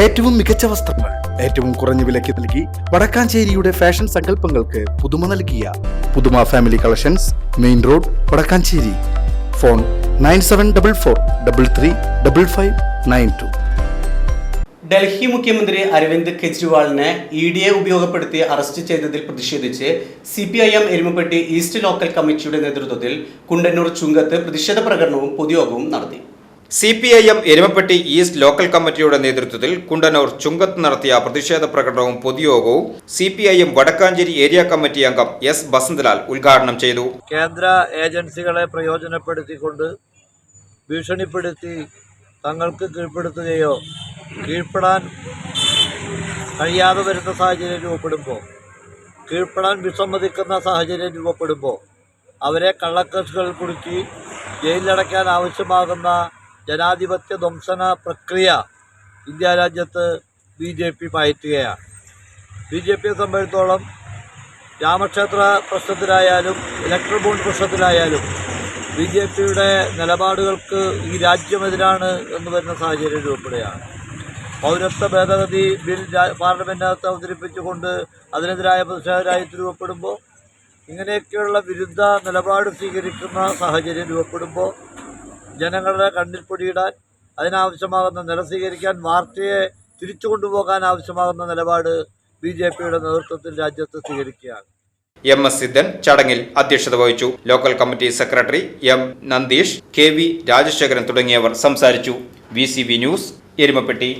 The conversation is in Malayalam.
ഏറ്റവും മികച്ച വസ്ത്രങ്ങൾ ഏറ്റവും കുറഞ്ഞ വിലയ്ക്ക് നൽകി വടക്കാഞ്ചേരിയുടെ ഫാഷൻ സങ്കല്പങ്ങൾക്ക് പുതുമ നൽകിയ പുതുമ family collections main road Vadakkanchery. Phone nine seven double four double three double five nine two. Delhi മുഖ്യമന്ത്രി അരവിന്ദ് കെജ്രിവാളിനെ ഇ ഡി എ ഉപയോഗപ്പെടുത്തി അറസ്റ്റ് ചെയ്തതിൽ പ്രതിഷേധിച്ച് C P I M Erumapetty east local കമ്മിറ്റിയുടെ നേതൃത്വത്തിൽ കുണ്ടന്നൂർ ചുങ്കത്ത് പ്രതിഷേധ പ്രകടനവും പൊതുയോഗവും നടത്തി. C P I M Erumapetty east local കമ്മിറ്റിയുടെ നേതൃത്വത്തിൽ കുണ്ടനൂർ ചുങ്കത്ത് നടത്തിയ പ്രതിഷേധ പ്രകടനവും പൊതുയോഗവും C P I M Vadakkanchery area committee അംഗം എസ് ബസന്തലാൽ ഉദ്ഘാടനം ചെയ്തു. കേന്ദ്ര ഏജൻസികളെ പ്രയോജനപ്പെടുത്തിക്കൊണ്ട് ഭീഷണിപ്പെടുത്തി തങ്ങൾക്ക് കീഴ്പ്പെടുത്തുകയോ കീഴ്പ്പെടാൻ കഴിയാതെ വരുന്ന സാഹചര്യം രൂപപ്പെടുമ്പോൾ കീഴ്പ്പെടാൻ വിസമ്മതിക്കുന്ന സാഹചര്യം രൂപപ്പെടുമ്പോൾ അവരെ കള്ളക്കേസുകൾ കുടുക്കി ജയിലിലടയ്ക്കാൻ ആവശ്യമാകുന്ന ജനാധിപത്യ ധ്വംസന പ്രക്രിയ ഇന്ത്യ രാജ്യത്ത് ബി ജെ പി പയറ്റുകയാണ് ബി ജെ പിയെ സംബന്ധിച്ചിടത്തോളം രാമക്ഷേത്ര പ്രശ്നത്തിലായാലും ഇലക്ട്രൽ ബോണ്ട് പ്രശ്നത്തിലായാലും ബി ജെ പിയുടെ നിലപാടുകൾക്ക് ഈ രാജ്യമെതിരാണ് എന്ന് വരുന്ന സാഹചര്യം രൂപപ്പെടുകയാണ്. പൗരത്വ ഭേദഗതി ബിൽ പാർലമെന്റിനകത്ത് അവതരിപ്പിച്ചുകൊണ്ട് അതിനെതിരായ പ്രതിഷേധരാജ്യത്ത് രൂപപ്പെടുമ്പോൾ ഇങ്ങനെയൊക്കെയുള്ള വിരുദ്ധ നിലപാട് സ്വീകരിക്കുന്ന സാഹചര്യം രൂപപ്പെടുമ്പോൾ ജനങ്ങളുടെ കണ്ണിൽ പൊടിയിടാൻ അതിനാവശ്യമാകുന്ന നില സ്വീകരിക്കാൻ വാർത്തയെ തിരിച്ചു കൊണ്ടുപോകാൻ ആവശ്യമാകുന്ന നിലപാട് ബി ജെ പിയുടെ നേതൃത്വത്തിൽ രാജ്യത്ത് സ്വീകരിക്കുകയാണ്. എം എസ് സിദ്ധൻ ചടങ്ങിൽ അധ്യക്ഷത വഹിച്ചു. Local committee secretary M Nandeesh K V Rajasekharan തുടങ്ങിയവർ സംസാരിച്ചു. V news Erumapetty.